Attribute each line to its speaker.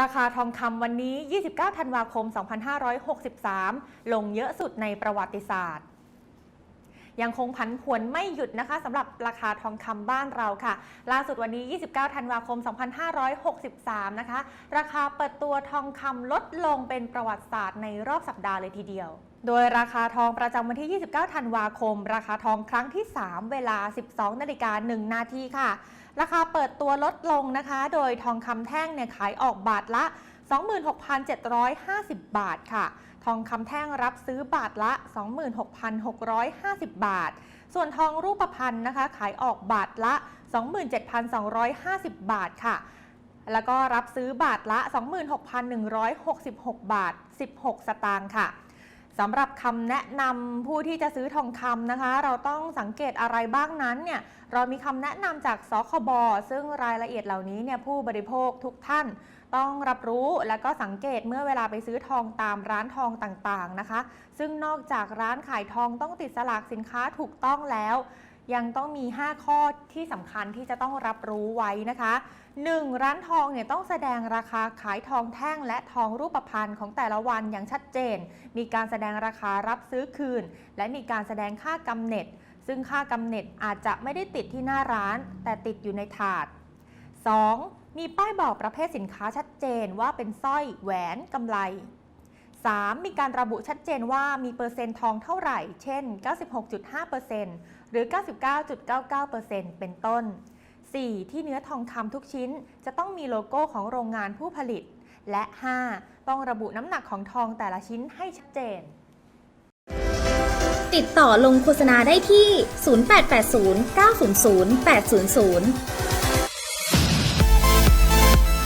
Speaker 1: ราคาทองคำวันนี้ 29 ธันวาคม 2563 ลงเยอะสุดในประวัติศาสตร์ ยังคงผันผวนไม่หยุดนะคะสำหรับราคาทองคำบ้านเราค่ะ ล่าสุดวันนี้ 29 ธันวาคม 2563 นะคะ ราคาเปิดตัวทองคำลดลงเป็นประวัติศาสตร์ในรอบสัปดาห์เลยทีเดียว โดยราคาทองประจำวันที่ 29 ธันวาคม ราคาทองครั้งที่ 3 เวลา 12 นาฬิกา 1 นาทีค่ะ ราคาเปิดตัวลดลงนะคะ โดยทองคำแท่งเนี่ยขายออกบาทละ 26,750 บาทค่ะ ทองคำแท่งรับซื้อบาทละ 26,650 บาท ส่วนทองรูปพรรณนะคะ ขายออกบาทละ 27,250 บาทค่ะแล้วก็รับซื้อบาทละ 26,166 บาท 16 สตางค์ค่ะ สำหรับคำแนะนำผู้ที่จะซื้อทองคำนะคะ เราต้องสังเกตอะไรบ้างนั้นเนี่ยเรามีคำแนะนำจากสคบซึ่งรายละเอียดเหล่านี้เนี่ยผู้บริโภคทุกท่าน ต้องรับรู้และก็สังเกตเมื่อเวลาไปซื้อทองตามร้านทองต่างๆนะคะ ซึ่งนอกจากร้านขายทองต้องติดสลากสินค้าถูกต้องแล้ว ยังต้องมี 5 ข้อที่สำคัญที่จะต้องรับรู้ไว้นะคะ 1. ร้านทองเนี่ยต้องแสดงราคาขายทองแท่งและทองรูปพรรณของแต่ละวันอย่างชัดเจน มีการแสดงราคารับซื้อคืน และมีการแสดงค่ากำเนิดซึ่งค่ากำเนิดอาจจะไม่ได้ติดที่หน้าร้าน แต่ติดอยู่ในถาด 2. มีป้ายบอกประเภทสินค้าชัดเจนว่าเป็นสร้อยแหวนกำไร 3. มีการระบุชัดเจนว่ามีเปอร์เซ็นต์ทองเท่าไหร่ เช่น 96.5%หรือ 99.99%เป็นต้น 4. ที่เนื้อทองคำทุกชิ้นจะต้องมีโลโก้ของโรงงานผู้ผลิต และ 5. ต้องระบุน้ำหนักของทองแต่ละชิ้นให้ชัดเจน
Speaker 2: ติดต่อลงโฆษณาได้ที่ 0880 900 800